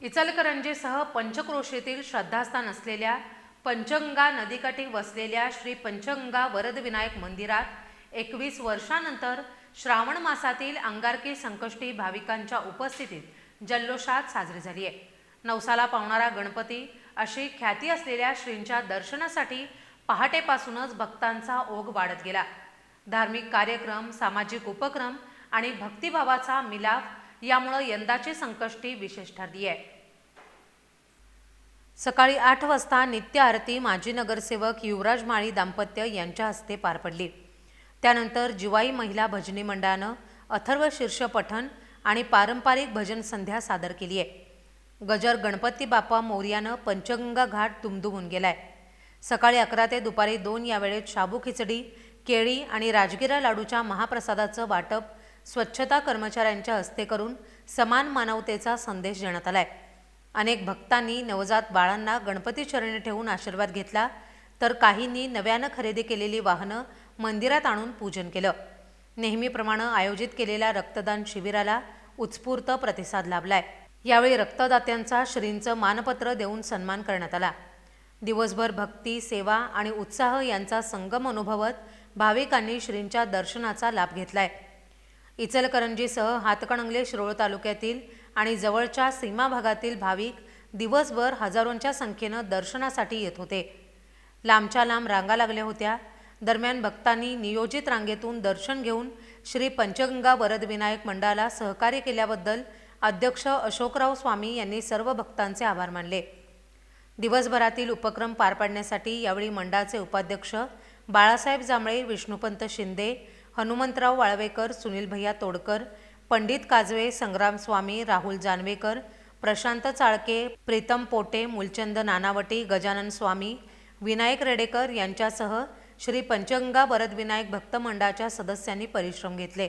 इचलकरंजीसह पंचक्रोशीतील श्रद्धास्थान असलेल्या पंचगंगा नदीकाठी वसलेल्या श्री पंचगंगा वरदविनायक मंदिरात एकवीस वर्षानंतर श्रावण मासातील अंगारकी संकष्टी भाविकांच्या उपस्थितीत जल्लोषात साजरी झाली आहे. नवसाला पावणारा गणपती अशी ख्याती असलेल्या श्रींच्या दर्शनासाठी पहाटेपासूनच भक्तांचा ओघ वाढत गेला. धार्मिक कार्यक्रम सामाजिक उपक्रम आणि भक्तिभावाचा मिलाफ यामुळं यंदाची संकष्टी विशेष ठरली आहे. सकाळी आठ वाजता नित्य आरती माजी नगरसेवक युवराज माळी दाम्पत्य यांच्या हस्ते पार पडली. त्यानंतर जिवाई महिला भजनी मंडळानं अथर्व शीर्ष पठण आणि पारंपरिक भजन संध्या सादर केली आहे. गजर गणपती बाप्पा मोर्यानं पंचगंगा घाट दुमदुमून गेलाय. सकाळी अकरा ते दुपारी दोन या वेळेत शाबू खिचडी केळी आणि राजगिरा लाडूच्या महाप्रसादाचं वाटप स्वच्छता कर्मचाऱ्यांच्या हस्ते करून समान मानवतेचा संदेश देण्यात आलाय. अनेक भक्तांनी नवजात बाळांना गणपती चरणी ठेवून आशीर्वाद घेतला तर काहींनी नव्यानं खरेदी केलेली वाहनं मंदिरात आणून पूजन केलं. नेहमीप्रमाणे आयोजित केलेल्या रक्तदान शिबिराला उत्स्फूर्त प्रतिसाद लाभलाय. यावेळी रक्तदात्यांचा श्रींचं मानपत्र देऊन सन्मान करण्यात आला. दिवसभर भक्ती सेवा आणि उत्साह यांचा संगम अनुभवत भाविकांनी श्रींच्या दर्शनाचा लाभ घेतलाय. इचलकरंजीसह हातकणंगले शिरोळ तालुक्यातील आणि जवळच्या सीमा भागातील भाविक दिवसभर हजारोंच्या संख्येनं दर्शनासाठी येत होते. लांबच्या लांब रांगा लागल्या होत्या. दरम्यान भक्तांनी नियोजित रांगेतून दर्शन घेऊन श्री पंचगंगा वरदविनायक मंडळाला सहकार्य केल्याबद्दल अध्यक्ष अशोकराव स्वामी यांनी सर्व भक्तांचे आभार मानले. दिवसभरातील उपक्रम पार पाडण्यासाठी यावेळी मंडळाचे उपाध्यक्ष बाळासाहेब जांभळे विष्णुपंत शिंदे हनुमंतराव वाळवेकर सुनील भैया तोडकर पंडित काजवे संग्राम स्वामी राहुल जानवेकर प्रशांत चाळके प्रीतम पोटे मूलचंद नानावटी गजानन स्वामी विनायक रेडेकर यांच्यासह श्री पंचगंगा वरदविनायक भक्त मंडळाच्या सदस्यांनी परिश्रम घेतले.